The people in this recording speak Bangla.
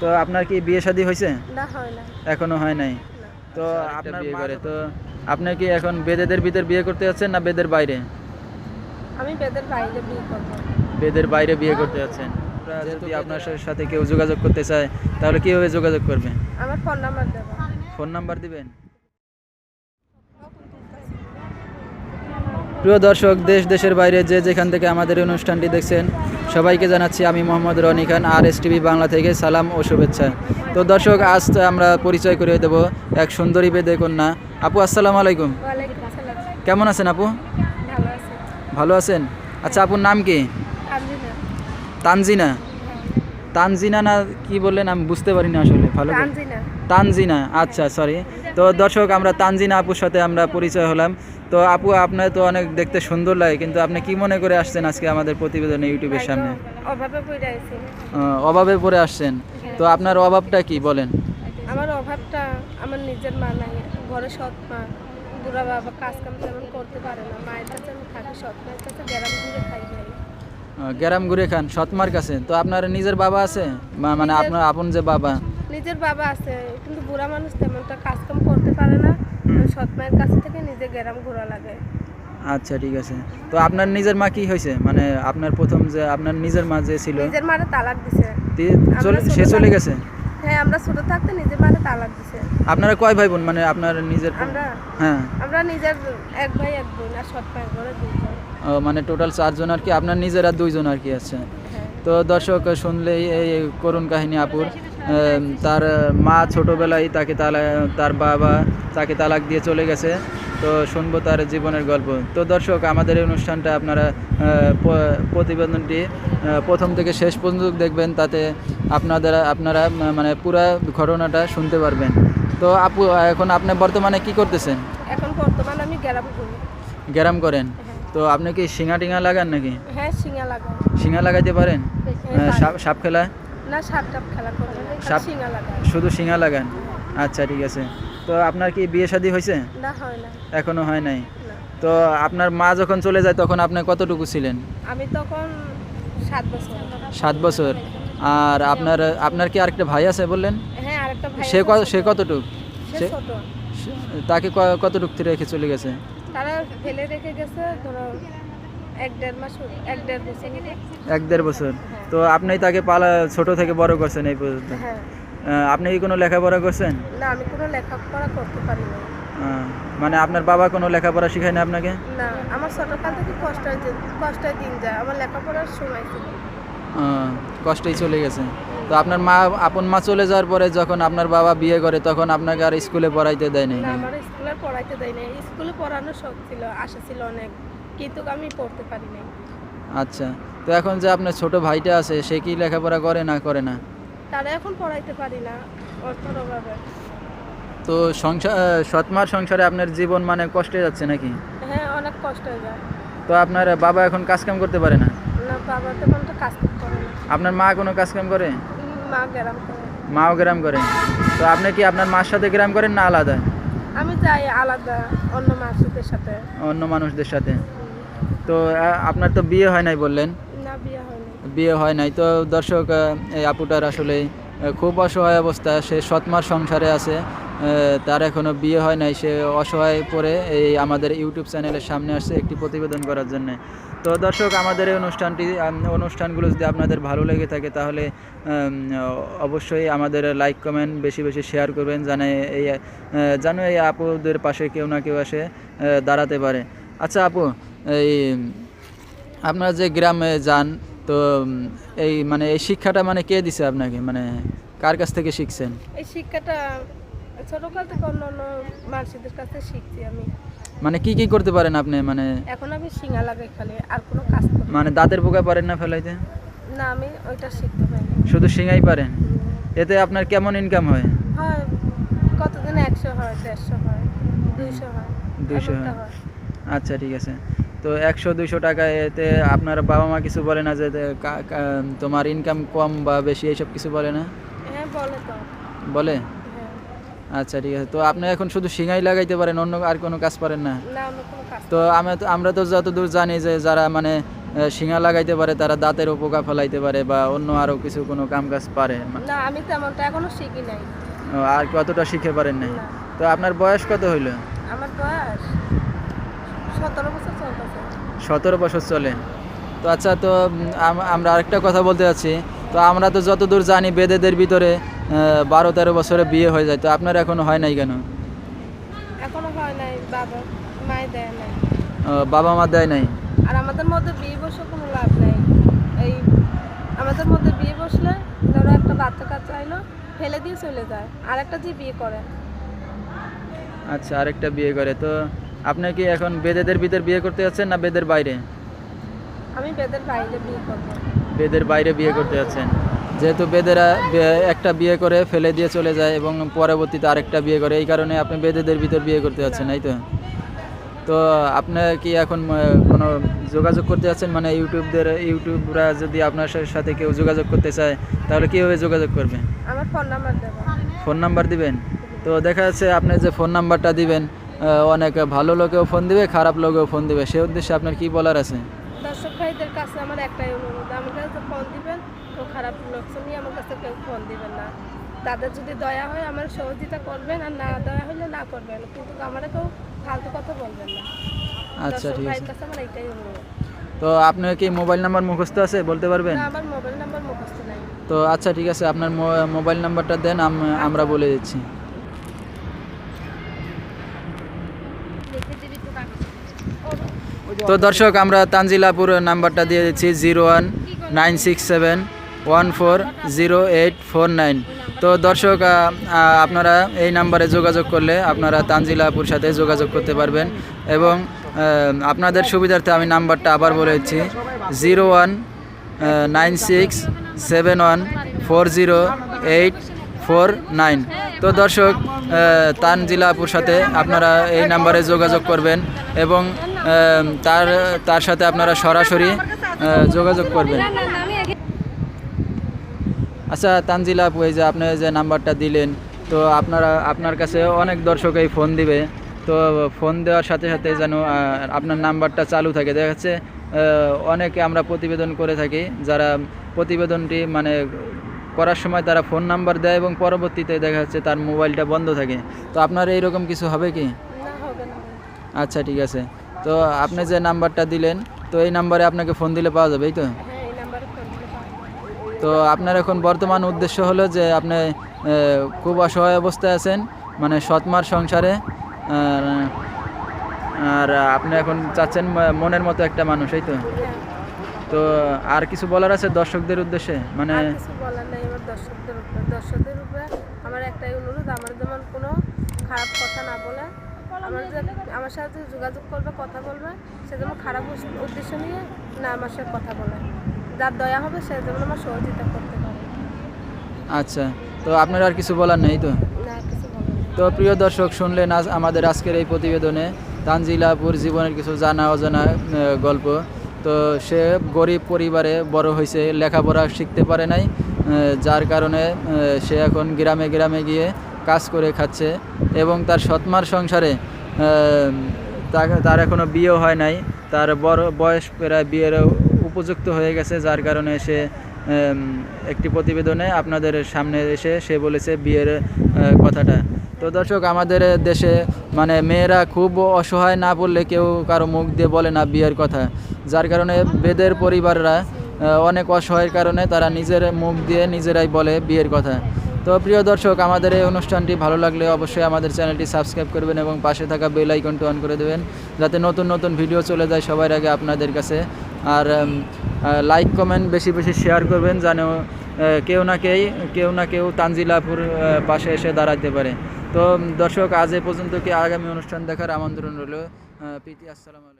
তো আপনার কি বিয়ে শাদী হয়েছে না হয় এখনও হয় নাই। তো আপনার বিয়ে করে তো আপনি কি এখন বেদেদের ভিতর বিয়ে করতে যাচ্ছেন না বেদের বাইরে? আমি বেদের বাইরে বিয়ে করব। বেদের বাইরে বিয়ে করতে যাচ্ছেন। যদি আপনার সাথে কেউ যোগাযোগ করতে চায় তাহলে কীভাবে যোগাযোগ করবেন? আমার ফোন নাম্বার দেব। ফোন নাম্বার দিবেন? প্রিয় দর্শক দেশ দেশের বাইরে যে যেখান থেকে আমাদের অনুষ্ঠানটি দেখছেন সবাইকে জানাচ্ছি আমি Mohammad Rony Khan R S TV Bangla থেকে সালাম ও শুভেচ্ছা। তো দর্শক আজ আমরা পরিচয় করে দেব এক সুন্দরী বেদে কন্যা। আপু আসসালামু আলাইকুম। কেমন আছেন আপু? ভালো আছেন? আচ্ছা আপুর নাম কি? তানজিনা। তানজিনা। না কি বললেন? আমি বুঝতে পারি না আসলে ভালো তানজিনা। আচ্ছা সরি তো দর্শক আমরা তানজিনা আপুর সাথে আমরা পরিচয় হলাম। তো আপু আপনার তো অনেক দেখতে সুন্দর লাগে কিন্তু আপনি কি মনে করে আসছেন আজকে আমাদের প্রতিবেদনে ইউটিউবের সামনে? অভাবে পড়ে আছি। অভাবে পড়ে আসছেন। তো আপনার অভাবটা কি বলেন। আমার অভাবটা আমার নিজের মা নাই ঘরে সৎ মা। বুড়া বাবা কাজ কাম তেমন করতে পারে না মায়ের কাছে আমি থাকি সৎ মায়ের কাছে গ্রাম ঘুরে খাই নাই। গ্যারাম ঘুরে খান সৎমার কাছে। তো আপনার নিজের বাবা আছে? মানে আপনার আপন যে বাবা? নিজের বাবা আছে কিন্তু বুড়া মানুষ তেমনটা কাজ কাম করতে পারে না সৎ মায়ের কাছ থেকে নিজে গ্রাম ঘোরা লাগে। আচ্ছা ঠিক আছে। তো আপনার নিজের মা কি হয়েছে? মানে আপনার প্রথম যে আপনার নিজের মা যে ছিল নিজের মারে তালাক দিছে। সে চলে গেছে? হ্যাঁ আমরা ছোট থাকতে নিজের মারে তালাক দিছে। আপনারা কয় ভাই বোন মানে আপনার নিজের আমরা হ্যাঁ। আমরা নিজের এক ভাই এক বোন আর সৎ মায়ের ঘরে দুইজন ও, মানে টোটাল চারজন আর কি আপনার নিজের আর দুইজন আর কি আছে। হ্যাঁ। তো দর্শক শুনলেই এই করুণ কাহিনী আপুর। তার মা ছোটোবেলায় তাকে তালা তার বাবা তাকে তালাক দিয়ে চলে গেছে। তো শুনব তার জীবনের গল্প। তো দর্শক আমাদের এই অনুষ্ঠানটা আপনারা প্রতিবেদনটি প্রথম থেকে শেষ পর্যন্ত দেখবেন তাতে আপনাদের আপনারা মানে পুরা ঘটনাটা শুনতে পারবেন। তো আপু এখন আপনি বর্তমানে কি করতেছেন? এখন বর্তমান আমি গ্রাম ঘুরি গ্যারাম করেন? হ্যাঁ। তো আপনি কি শিঙা টিঙা লাগান নাকি? হ্যাঁ শিঙা লাগাই। শিঙা লাগাইতে পারেন? হ্যাঁ, সাপ সাপ খেলা না সাপ টাপ খেলা করি না খালি সাপ- শিঙা লাগাই শুধু শিঙা লাগান? আচ্ছা ঠিক আছে। তো আপনার কি বিয়ে শাদী হয়েছে? না হয় না এখনও হয় নাই? না। তো আপনার মা যখন চলে যায় তখন আপনি কতটুকু ছিলেন? আমি তখন সাত বছর। সাত বছর। আর আপনার আপনার কি আরেকটা ভাই আছে বললেন? হ্যাঁ আরেকটা ভাই সে আছে, সে কতটুক? সে সে- ছোট। সে- তাকে ক- কতটুক রেখে চলে গেছে? তারা ফেলে রেখে গেছে ধরো এক দেড় মাস এক দেড় বছর এক দেড় বছর। তো আপনি তাকে পালা ছোট থেকে বড় করছেন এই পর্যন্ত। হ্যাঁ। আপনি কি কোনো লেখাপড়া করছেন? না আমি কোনো লেখাপড়া করতে পারি না মানে আপনার বাবা কোনো লেখাপড়া শিখায় না আপনাকে? না আমার ছোটকাল থেকে কষ্টের দিন কষ্টের দিন যায়। আমার লেখাপড়ার সময় ছিল। আহ, চলে গেছে। তো আপনার মা আপন মা চলে যাওয়ার পরে যখন আপনার বাবা বিয়ে করে তখন আপনাকে আর স্কুলে পড়াইতে দেয় নাই? না আমার স্কুলে পড়াইতে দেয় না স্কুলে পড়ানোর শখ ছিল আশা ছিল অনেক। কিন্তু আমি পড়তে পারি নাই। আচ্ছা তো এখন যে আপনার ছোট ভাইটা আছে সে কি লেখাপড়া করে না করে না? তারা এখন পড়াইতে পারি না অর্থের অভাবে তো সংসার সৎমার সংসারে আপনার জীবন মানে কষ্টে যাচ্ছে নাকি? হ্যাঁ অনেক কষ্ট হয়ে যায়। তো আপনার বাবা এখন কাজকাম করতে পারে না? না বাবা তো কাজ করে না। আপনার মা কোনো কাজকাম করে? মা গ্রাম করে। মাও গ্রাম করে। তো আপনি কি আপনার মার সাথে গ্রাম করেন না আলাদা? আমি যাই আলাদা অন্য মানুষদের সাথে। অন্য মানুষদের সাথে। তো আপনার তো বিয়ে হয় নাই বললেন? বিয়ে হয় নাই। তো দর্শক এই আপুটার আসলে খুব অসহায় অবস্থা। সে সৎমার সংসারে আছে তার এখনও বিয়ে হয় নাই। সে অসহায় পড়ে এই আমাদের ইউটিউব চ্যানেলের সামনে আসছে একটি প্রতিবেদন করার জন্য। তো দর্শক আমাদের এই অনুষ্ঠানটি অনুষ্ঠানগুলো যদি আপনাদের ভালো লেগে থাকে তাহলে অবশ্যই আমাদের লাইক কমেন্ট বেশি বেশি শেয়ার করবেন জানে এই যেন এই আপুদের পাশে কেউ না কেউ এসে দাঁড়াতে পারে। আচ্ছা আপু এই আপনারা যে গ্রামে যান তো এই মানে এই শিক্ষাটা মানে কে দিছে আপনাকে? মানে কার কাছ থেকে শিখছেন? এই শিক্ষাটা ছোটকাল থেকে অন্য অন্য মানুষদের কাছে শিখছি আমি। মানে কি কি করতে পারেন আপনি? মানে এখন আমি শিঙা লাগাই খালি আর কোনো কাজ করি মানে দাঁতের পোকা পারেন না ফেলাইতে? না আমি ওইটা শিখতে পারি শুধু শিঙাই পারেন? এতে আপনার কেমন ইনকাম হয়? হয় কতদিন একশো হয় দেড়শো হয় দুইশো হয় 200 এমনটা হয়। আচ্ছা ঠিক আছে। তো একশো দুইশো টাকা এতে আপনার বাবা মা কিছু বলে না যে তোমার ইনকাম কম বা বেশি এইসব কিছু বলে না? হ্যাঁ বলে তো। হ্যাঁ। আচ্ছা ঠিক আছে। তো আপনি এখন শুধু শিঙাই লাগাইতে পারেন অন্য আর কোনো কাজ পারেন না? না আমি তো আমরা তো তো যতদূর জানি যে যারা মানে শিঙা লাগাইতে পারে তারা দাঁতের উপকা ফেলাইতে পারে বা অন্য আরও কিছু কোনো কাম কাজ পারে। না আমি তেমনটা এখনও শিখি নাই। ও, আর কতটা শিখে পারেন নাই? তো আপনার বয়স কত হইল? আমার বয়স সতেরো বছর চলে। তো আচ্ছা তো আমরা আরেকটা কথা বলতে যাচ্ছি। তো আমরা তো যতদূর জানি বেদেদের ভিতরে বারো তেরো বছরে বিয়ে হয়ে যায়। তো আপনার এখনও হয় নাই কেন? এখনও হয় নাই বাবা মায় দেয় নাই। বাবা মা দেয় নাই? আর আমাদের মধ্যে বিয়ে বসে কোনো লাভ নাই। এই আমাদের মধ্যে বিয়ে বসলে ধরো একটা বাচ্চা কাচ্চা আইলো ফেলে দিয়ে চলে যায়। আর একটা যে বিয়ে করে। আচ্ছা আরেকটা বিয়ে করে। তো আপনি কি এখন বেদেদের ভিতর বিয়ে করতে যাচ্ছেন না বেদের বাইরে? আমি বেদের বাইরে বিয়ে করব। বেদের বাইরে বিয়ে করতে যাচ্ছেন। যেহেতু বেদেরা একটা বিয়ে করে ফেলে দিয়ে চলে যায় এবং পরবর্তীতে আরেকটা বিয়ে করে এই কারণে আপনি বেদেদের ভিতর বিয়ে করতে যাচ্ছেন তাই তো? তো আপনি কি এখন কোনো যোগাযোগ করতে যাচ্ছেন? মানে ইউটিউবদের ইউটিউবরা যদি আপনার সাথে কেউ যোগাযোগ করতে চায় তাহলে কীভাবে যোগাযোগ করবে? আমার ফোন নাম্বার দেবো ফোন নাম্বার দিবেন? তো দেখা যাচ্ছে আপনি যে ফোন নাম্বারটা দিবেন অনেক ভালো লোকেও ফোন দিবে খারাপ লোকেও ফোন দিবে। সে উদ্দেশ্যে আপনার কি বলার আছে? দর্শক ভাইদের কাছে আমার একটাই অনুরোধ। আমার কাছে ফোন দিবেন তো খারাপ লোকজন নিয়ে আমার কাছে কেউ ফোন দিবেন না। তাদের যদি দয়া হয় আমার সহযোগিতা করবেন আর না দয়া হলে না করবেন। কিন্তু আমার কেউ ফালতু কথা বলবেন না। আচ্ছা ঠিক আছে। কাছে আমার এইটাই অনুরোধ। তো আপনার কি মোবাইল নাম্বার মুখস্থ আছে বলতে পারবেন? না আমার মোবাইল নাম্বার মুখস্থ নাই। তো আচ্ছা ঠিক আছে আপনার মোবাইল নাম্বারটা দেন আমরা বলে দিচ্ছি লিখে দিবি তো কাগজ তো দর্শক, আমরা তানজিলাপুর নাম্বারটা দিয়ে দিচ্ছি zero one nine six seven one four zero eight four nine. তো দর্শক আপনারা এই নাম্বারে যোগাযোগ করলে আপনারা তানজিলাপুর সাথে যোগাযোগ করতে পারবেন এবং আপনাদের সুবিধার্থে আমি নাম্বারটা আবার বলে দিচ্ছি, zero one nine six seven one four zero eight four nine. তো দর্শক তানজিলাপুর সাথে আপনারা এই নাম্বারে যোগাযোগ করবেন এবং তার তার সাথে আপনারা সরাসরি যোগাযোগ করবেন। আচ্ছা তানজিলা আপু এই যে আপনি যে নাম্বারটা দিলেন তো আপনারা আপনার কাছে অনেক দর্শক এই ফোন দিবে। তো ফোন দেওয়ার সাথে সাথে যেন আপনার নাম্বারটা চালু থাকে। দেখা যাচ্ছে অনেকে আমরা প্রতিবেদন করে থাকি যারা প্রতিবেদনটি মানে করার সময় তারা ফোন নাম্বার দেয় এবং পরবর্তীতে দেখা যাচ্ছে তার মোবাইলটা বন্ধ থাকে। তো আপনার এইরকম কিছু হবে কি? আচ্ছা ঠিক আছে। তো আপনি যে নাম্বারটা দিলেন তো এই নাম্বারে আপনাকে ফোন দিলে পাওয়া যাবে এই তো। তো আপনার এখন বর্তমান উদ্দেশ্য হলো যে আপনি খুব অসহায় অবস্থায় আছেন মানে সৎমার সংসারে আর, আপনি এখন চাচ্ছেন মনের মতো একটা মানুষ এই তো তো আর কিছু বলার আছে দর্শকদের উদ্দেশ্যে মানে দর্শকদের উপরে আমার একটাই অনুরোধ আমার যেমন কোনো খারাপ কথা না বলে আমার আমার সাথে যোগাযোগ করবে কথা বলবে সে যেমন খারাপ উদ্দেশ্য নিয়ে না আমার সাথে কথা বলে। যার দয়া হবে সে যেমন আমার সহযোগিতা করতে পারে। আচ্ছা তো আপনার আর কিছু বলার নেই তো। তো প্রিয় দর্শক শুনলেন আজ আমাদের আজকের এই প্রতিবেদনে তানজিলাপুর জীবনের কিছু জানা অজানা গল্প। তো সে গরিব পরিবারে বড় হয়েছে লেখাপড়া শিখতে পারে নাই যার কারণে সে এখন গ্রামে গ্রামে গিয়ে কাজ করে খাচ্ছে এবং তার সৎমার সংসারে তার এখনও বিয়েও হয় নাই। তার বড় বয়স প্রায় বিয়ের উপযুক্ত হয়ে গেছে, যার কারণে সে একটি প্রতিবেদনে আপনাদের সামনে এসে সে বলেছে বিয়ের কথাটা। তো দর্শক, আমাদের দেশে মানে মেয়েরা খুব অসহায় না বললে কেউ কারও মুখ দিয়ে বলে না বিয়ের কথা। যার কারণে বেদের পরিবাররা অনেক অসহায়ের কারণে তারা নিজের মুখ দিয়ে নিজেরাই বলে বিয়ের কথা। তো প্রিয় দর্শক, আমাদের এই অনুষ্ঠানটি ভালো লাগলে অবশ্যই আমাদের চ্যানেলটি সাবস্ক্রাইব করবেন এবং পাশে থাকা বেল আইকনটি অন করে দেবেন, যাতে নতুন নতুন ভিডিও চলে যায় সবার আগে আপনাদের কাছে। আর লাইক কমেন্ট বেশি বেশি শেয়ার করবেন, যেন কেউ না কেউ কেউ না কেউ তানজিলাপুর পাশে এসে দাঁড়াতে পারে। তো দর্শক, আজ এ পর্যন্ত কি আগামী অনুষ্ঠান দেখার আমন্ত্রণ রইল। প্রীতি, আসসালামু আলাইকুম।